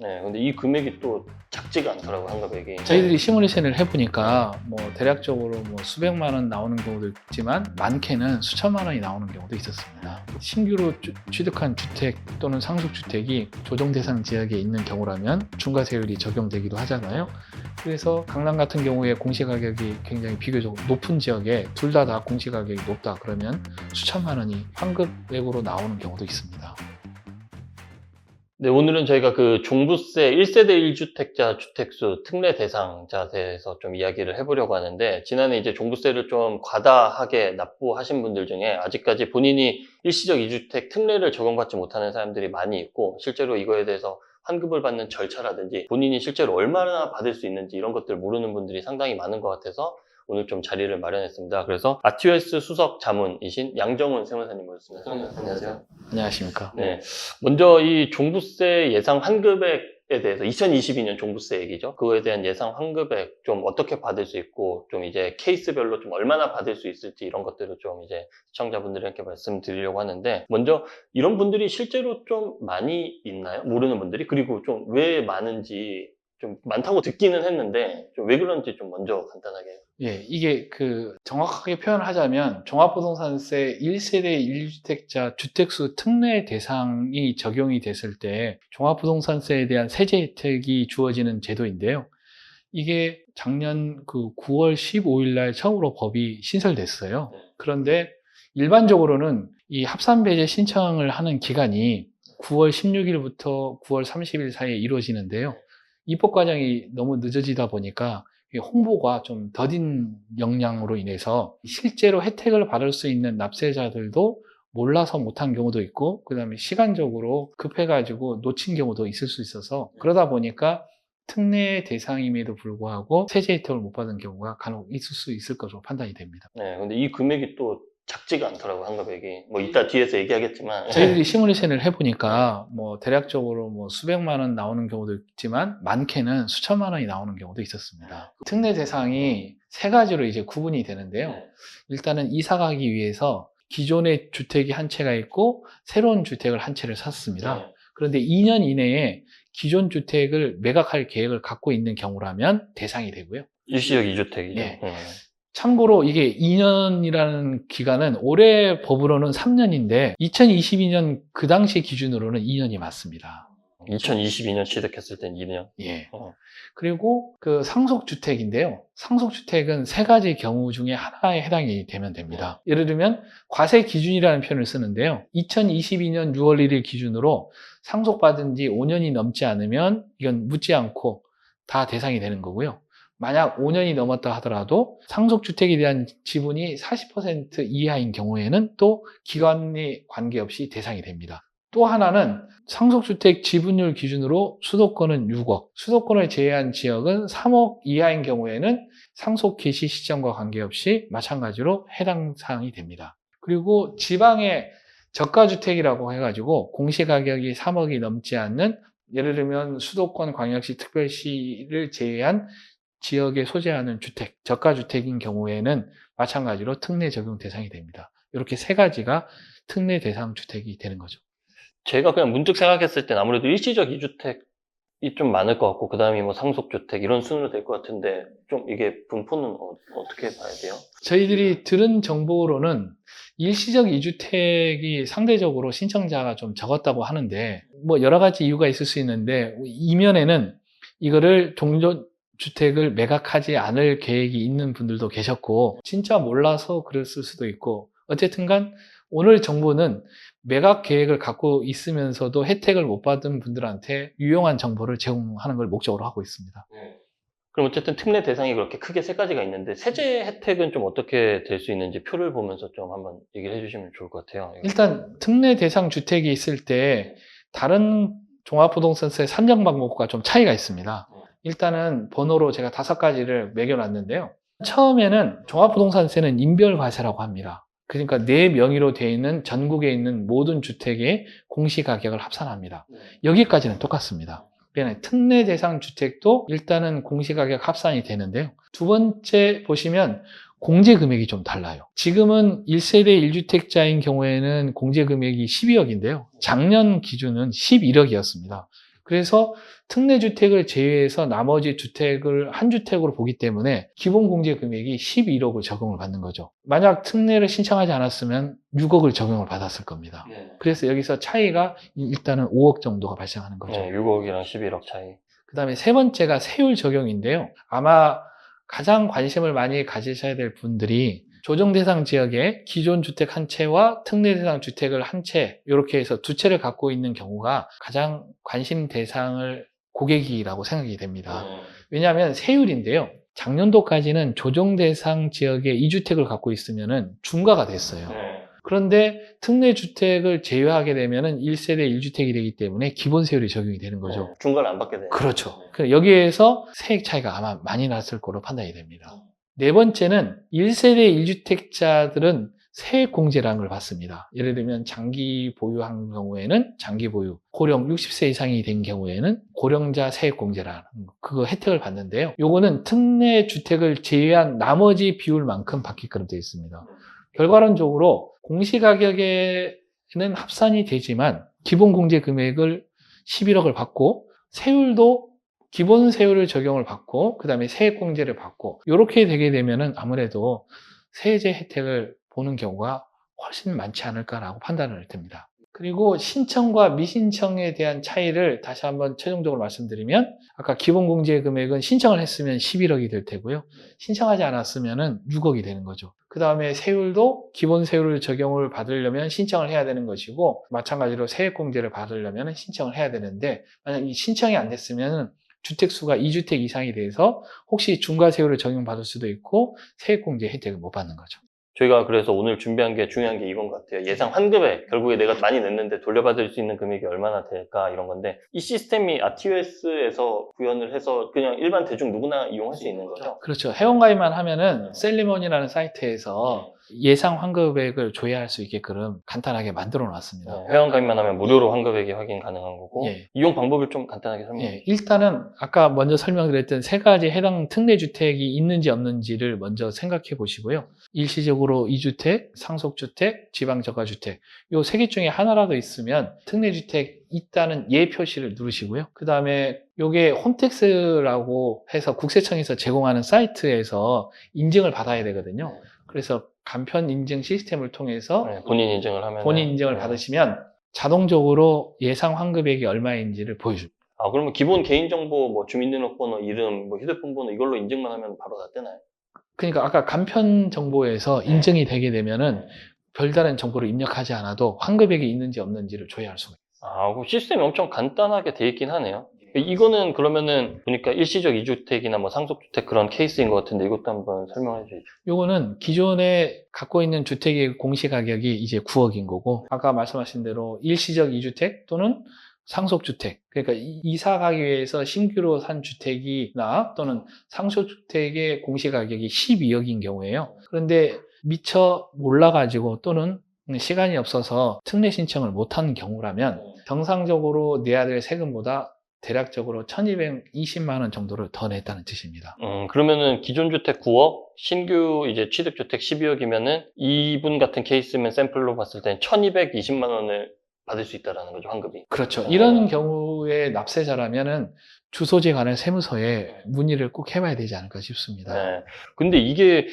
네, 근데 이 금액이 또 작지가 않더라고요, 한 금액이. 저희들이 시뮬레이션을 해보니까 뭐 대략적으로 뭐 수백만 원 나오는 경우도 있지만 많게는 수천만 원이 나오는 경우도 있었습니다. 신규로 주- 취득한 주택 또는 상속 주택이 조정 대상 지역에 있는 경우라면 중과세율이 적용되기도 하잖아요. 그래서 강남 같은 경우에 공시가격이 굉장히 비교적 높은 지역에 둘 다 다 공시가격이 높다 그러면 수천만 원이 환급액으로 나오는 경우도 있습니다. 네, 오늘은 저희가 그 종부세 1세대 1주택자 주택수 특례 대상자에 대해서 좀 이야기를 해보려고 하는데, 지난해 이제 종부세를 좀 과다하게 납부하신 분들 중에 아직까지 본인이 일시적 2주택 특례를 적용받지 못하는 사람들이 많이 있고, 실제로 이거에 대해서 환급을 받는 절차라든지, 본인이 실제로 얼마나 받을 수 있는지 이런 것들 모르는 분들이 상당히 많은 것 같아서 오늘 좀 자리를 마련했습니다. 그래서 아티오스 수석 자문이신 양정훈 세무사님 모셨습니다. 안녕하세요. 안녕하십니까? 네. 먼저 이 종부세 예상 환급액 에 대해서 2022년 종부세 얘기죠. 그거에 대한 예상 환급액 좀 어떻게 받을 수 있고 좀 이제 케이스별로 좀 얼마나 받을 수 있을지 이런 것들을 좀 이제 시청자분들에게 말씀드리려고 하는데 먼저 이런 분들이 실제로 좀 많이 있나요? 모르는 분들이 그리고 좀 왜 많은지 좀 많다고 듣기는 했는데 좀 왜 그런지 좀 먼저 간단하게 예, 이게 그 정확하게 표현을 하자면 종합부동산세 1세대 1주택자 주택수 특례 대상이 적용이 됐을 때 종합부동산세에 대한 세제 혜택이 주어지는 제도인데요. 이게 작년 그 9월 15일 날 처음으로 법이 신설됐어요. 그런데 일반적으로는 이 합산 배제 신청을 하는 기간이 9월 16일부터 9월 30일 사이에 이루어지는데요. 입법 과정이 너무 늦어지다 보니까 홍보가 좀 더딘 역량으로 인해서 실제로 혜택을 받을 수 있는 납세자들도 몰라서 못한 경우도 있고 그 다음에 시간적으로 급해가지고 놓친 경우도 있을 수 있어서 그러다 보니까 특례 대상임에도 불구하고 세제 혜택을 못 받은 경우가 간혹 있을 수 있을 것으로 판단이 됩니다. 네 근데 이 금액이 또 작지가 않더라고요 환급액이 뭐 이따 뒤에서 얘기하겠지만 저희들이 시뮬레이션을 해보니까 뭐 대략적으로 뭐 수백만 원 나오는 경우도 있지만 많게는 수천만 원이 나오는 경우도 있었습니다. 특례 대상이 세 가지로 이제 구분이 되는데요. 일단은 이사 가기 위해서 기존의 주택이 한 채가 있고 새로운 주택을 한 채를 샀습니다. 그런데 2년 이내에 기존 주택을 매각할 계획을 갖고 있는 경우라면 대상이 되고요. 일시적 2주택이죠. 예. 참고로 이게 2년이라는 기간은 올해 법으로는 3년인데 2022년 그 당시 기준으로는 2년이 맞습니다. 2022년 취득했을 땐 2년. 예. 어. 그리고 그 상속주택인데요. 상속주택은 세 가지 경우 중에 하나에 해당이 되면 됩니다. 예를 들면 과세 기준이라는 표현을 쓰는데요. 2022년 6월 1일 기준으로 상속받은 지 5년이 넘지 않으면 이건 묻지 않고 다 대상이 되는 거고요. 만약 5년이 넘었다 하더라도 상속주택에 대한 지분이 40% 이하인 경우에는 또 기간에 관계없이 대상이 됩니다. 또 하나는 상속주택 지분율 기준으로 수도권은 6억, 수도권을 제외한 지역은 3억 이하인 경우에는 상속 개시 시점과 관계없이 마찬가지로 해당 사항이 됩니다. 그리고 지방의 저가주택이라고 해가지고 공시가격이 3억이 넘지 않는 예를 들면 수도권 광역시 특별시를 제외한 지역에 소재하는 주택, 저가주택인 경우에는 마찬가지로 특례 적용 대상이 됩니다. 이렇게 세 가지가 특례 대상 주택이 되는 거죠. 제가 그냥 문득 생각했을 땐 아무래도 일시적 2주택이 좀 많을 것 같고, 그 다음이 뭐 상속주택 이런 순으로 될 것 같은데, 좀 이게 분포는 어, 떻게 봐야 돼요? 저희들이 들은 정보로는 일시적 2주택이 상대적으로 신청자가 좀 적었다고 하는데 뭐 여러 가지 이유가 있을 수 있는데 이면에는 이거를 종전 주택을 매각하지 않을 계획이 있는 분들도 계셨고 진짜 몰라서 그랬을 수도 있고 어쨌든간 오늘 정보는 매각 계획을 갖고 있으면서도 혜택을 못 받은 분들한테 유용한 정보를 제공하는 걸 목적으로 하고 있습니다. 그럼 어쨌든 특례 대상이 그렇게 크게 세 가지가 있는데, 세제 혜택은 좀 어떻게 될 수 있는지 표를 보면서 좀 한번 얘기를 해주시면 좋을 것 같아요. 일단 특례 대상 주택이 있을 때 다른 종합부동산세 산정 방법과 좀 차이가 있습니다. 일단은 번호로 제가 다섯 가지를 매겨놨는데요. 처음에는 종합부동산세는 인별과세라고 합니다. 그러니까 내 명의로 되어 있는 전국에 있는 모든 주택의 공시가격을 합산합니다. 여기까지는 똑같습니다. 특례 대상 주택도 일단은 공시가격 합산이 되는데요. 두 번째 보시면 공제 금액이 좀 달라요. 지금은 1세대 1주택자인 경우에는 공제 금액이 12억인데요. 작년 기준은 11억이었습니다. 그래서 특례주택을 제외해서 나머지 주택을 한 주택으로 보기 때문에 기본 공제 금액이 11억을 적용을 받는 거죠. 만약 특례를 신청하지 않았으면 6억을 적용을 받았을 겁니다. 네. 그래서 여기서 차이가 일단은 5억 정도가 발생하는 거죠. 네, 6억이랑 11억 차이. 그 다음에 세 번째가 세율 적용인데요. 아마 가장 관심을 많이 가지셔야 될 분들이 조정 대상 지역에 기존 주택 한 채와 특례 대상 주택을 한 채, 이렇게 해서 두 채를 갖고 있는 경우가 가장 관심 대상을 고객이라고 생각이 됩니다. 네. 왜냐하면 세율인데요. 작년도까지는 조정 대상 지역에 이주택을 갖고 있으면은 중과가 됐어요. 네. 그런데 특례 주택을 제외하게 되면은 1세대 1주택이 되기 때문에 기본 세율이 적용이 되는 거죠. 네, 중과를 안 받게 돼요. 그렇죠. 그 여기에서 세액 차이가 아마 많이 났을 거로 판단이 됩니다. 네 번째는 1세대 1주택자들은 세액 공제라는 걸 받습니다. 예를 들면 장기 보유한 경우에는 장기 보유, 고령 60세 이상이 된 경우에는 고령자 세액 공제라는 그거 혜택을 받는데요. 요거는 특례 주택을 제외한 나머지 비율만큼 받게끔 되어 있습니다. 결과론적으로 공시가격에는 합산이 되지만 기본 공제 금액을 11억을 받고 세율도 기본 세율을 적용을 받고 그 다음에 세액 공제를 받고 이렇게 되게 되면은 아무래도 세제 혜택을 보는 경우가 훨씬 많지 않을까라고 판단을 됩니다. 그리고 신청과 미신청에 대한 차이를 다시 한번 최종적으로 말씀드리면 아까 기본 공제 금액은 신청을 했으면 11억이 될 테고요. 신청하지 않았으면 6억이 되는 거죠. 그 다음에 세율도 기본 세율을 적용을 받으려면 신청을 해야 되는 것이고 마찬가지로 세액 공제를 받으려면 신청을 해야 되는데 만약 이 신청이 안 됐으면 주택수가 2주택 이상이 돼서 혹시 중과세율을 적용받을 수도 있고 세액공제 혜택을 못 받는 거죠. 저희가 그래서 오늘 준비한 게 중요한 게 이건 것 같아요. 예상 환급액, 결국에 내가 많이 냈는데 돌려받을 수 있는 금액이 얼마나 될까 이런 건데 이 시스템이 RTOS에서 구현을 해서 그냥 일반 대중 누구나 이용할 수 있는 거죠. 그렇죠. 회원가입만 하면은 셀리몬이라는 사이트에서 예상 환급액을 조회할 수 있게끔 간단하게 만들어 놨습니다. 네, 회원 가입만 하면 무료로 환급액이 확인 가능한 거고 예. 이용 방법을 좀 간단하게 설명해 예, 주세요. 일단은 아까 먼저 설명드렸던 세 가지 해당 특례 주택이 있는지 없는지를 먼저 생각해 보시고요. 일시적으로 2주택, 상속주택, 지방저가주택 요 세 개 중에 하나라도 있으면 특례 주택 있다는 예 표시를 누르시고요. 그 다음에 요게 홈택스라고 해서 국세청에서 제공하는 사이트에서 인증을 받아야 되거든요. 그래서 간편 인증 시스템을 통해서 네, 본인 인증을 하면 본인 인증을 받으시면 자동적으로 예상 환급액이 얼마인지를 보여줍니다. 아 그러면 기본 개인정보 뭐 주민등록번호, 이름, 뭐 휴대폰 번호 이걸로 인증만 하면 바로 다 뜨나요? 그러니까 아까 간편 정보에서 네. 인증이 되게 되면은 별다른 정보를 입력하지 않아도 환급액이 있는지 없는지를 조회할 수가 있어요. 아, 그 시스템이 엄청 간단하게 돼 있긴 하네요. 이거는 그러면은 보니까 일시적 이주택이나 뭐 상속주택 그런 케이스인 것 같은데 이것도 한번 설명해 주시죠. 요거는 기존에 갖고 있는 주택의 공시가격이 이제 9억인 거고 아까 말씀하신 대로 일시적 2주택 또는 상속주택 그러니까 이- 이사 가기 위해서 신규로 산 주택이나 또는 상속주택의 공시가격이 12억인 경우에요. 그런데 미처 몰라가지고 또는 시간이 없어서 특례 신청을 못한 경우라면 정상적으로 내야 될 세금보다 대략적으로 1220만 원 정도를 더 냈다는 뜻입니다. 음, 그러면은 기존 주택 9억, 신규 이제 취득 주택 12억이면은 이분 같은 케이스면 샘플로 봤을 땐 1220만 원을 받을 수 있다라는 거죠, 환급이. 그렇죠. 이런 경우에 납세자라면은 주소지에 관한 세무서에 문의를 꼭 해봐야 되지 않을까 싶습니다. 네. 근데 이게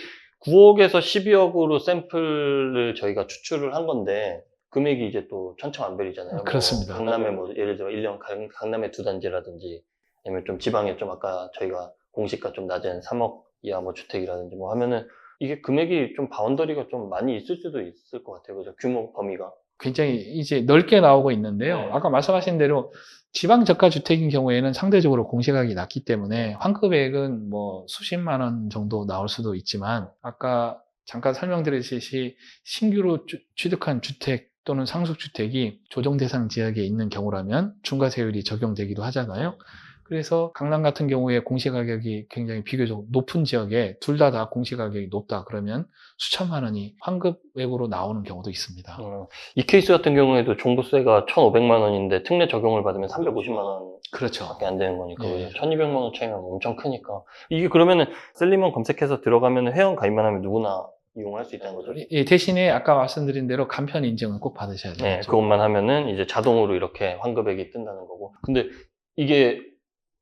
9억에서 12억으로 샘플을 저희가 추출을 한 건데 금액이 이제 또 천차만별이잖아요. 뭐 그렇습니다. 강남에 뭐 예를 들어 1년 강남에 두 단지라든지 아니면 좀 지방에 좀 아까 저희가 공시가 좀 낮은 3억 이하 뭐 주택이라든지 뭐 하면은 이게 금액이 좀 바운더리가 좀 많이 있을 수도 있을 것 같아요. 그죠? 규모 범위가. 굉장히 이제 넓게 나오고 있는데요. 네. 아까 말씀하신 대로 지방 저가 주택인 경우에는 상대적으로 공시가격이 낮기 때문에 환급액은 뭐 수십만 원 정도 나올 수도 있지만 아까 잠깐 설명드렸듯이 신규로 주- 취득한 주택 또는 상속주택이 조정 대상 지역에 있는 경우라면 중과세율이 적용되기도 하잖아요. 그래서 강남 같은 경우에 공시가격이 굉장히 비교적 높은 지역에 둘 다다 공시가격이 높다 그러면 수천만 원이 환급액으로 나오는 경우도 있습니다. 어, 이 케이스 같은 경우에도 종부세가 1,500만 원인데 특례 적용을 받으면 350만 원 그렇죠. 밖에 안 되는 거니까 네. 1200만 원 차이면 엄청 크니까 이게 그러면은 셀리먼 검색해서 들어가면 회원 가입만 하면 누구나 이용할 수 있다는 거죠. 예, 대신에 아까 말씀드린 대로 간편 인증은 꼭 받으셔야 돼요. 네, 그것만 하면은 이제 자동으로 이렇게 환급액이 뜬다는 거고. 근데 이게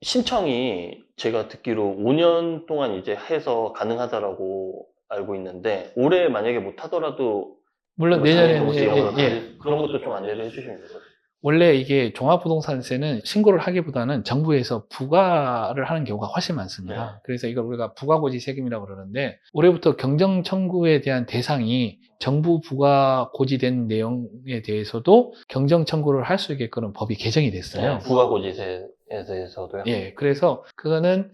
신청이 제가 듣기로 5년 동안 이제 해서 가능하다라고 알고 있는데 올해 만약에 못 하더라도 물론 뭐 내년에 예, 예, 예. 그런 것도 좀 안내를 해주시면 돼요. 원래 이게 종합부동산세는 신고를 하기보다는 정부에서 부과를 하는 경우가 훨씬 많습니다. 네. 그래서 이걸 우리가 부과고지 세금이라고 그러는데 올해부터 경정 청구에 대한 대상이 정부 부과 고지된 내용에 대해서도 경정 청구를 할 수 있게끔 법이 개정이 됐어요. 부가고지세에 대해서도요. 예, 그래서 그거는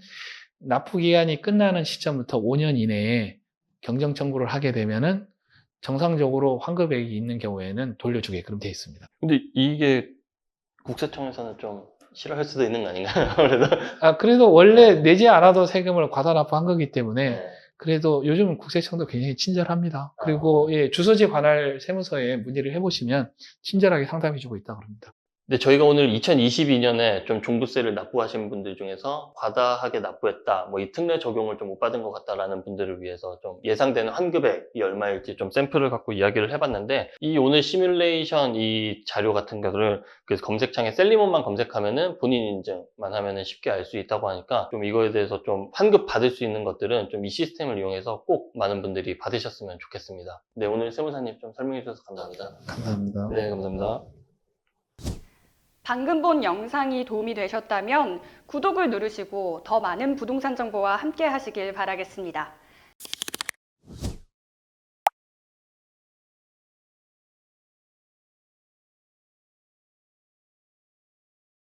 납부 기간이 끝나는 시점부터 5년 이내에 경정 청구를 하게 되면은 정상적으로 환급액이 있는 경우에는 돌려주게끔 돼 있습니다. 근데 이게 국세청에서는 좀 싫어할 수도 있는 거 아닌가요? 아무래도. 아, 그래도 원래 내지 않아도 세금을 과다납부 한 거기 때문에 네. 그래도 요즘은 국세청도 굉장히 친절합니다. 그리고 예, 주소지 관할 세무서에 문의를 해보시면 친절하게 상담해주고 있다 그럽니다. 근데 저희가 오늘 2022년에 좀 종부세를 납부하신 분들 중에서 과다하게 납부했다, 뭐 이 특례 적용을 좀 못 받은 것 같다라는 분들을 위해서 좀 예상되는 환급액이 얼마일지 좀 샘플을 갖고 이야기를 해봤는데 이 오늘 시뮬레이션 이 자료 같은 거를 그래서 검색창에 셀리몬만 검색하면은 본인 인증만 하면은 쉽게 알 수 있다고 하니까 좀 이거에 대해서 좀 환급 받을 수 있는 것들은 좀 이 시스템을 이용해서 꼭 많은 분들이 받으셨으면 좋겠습니다. 네, 오늘 세무사님 좀 설명해 주셔서 감사합니다. 감사합니다. 네, 감사합니다. 방금 본 영상이 도움이 되셨다면 구독을 누르시고 더 많은 부동산 정보와 함께 하시길 바라겠습니다.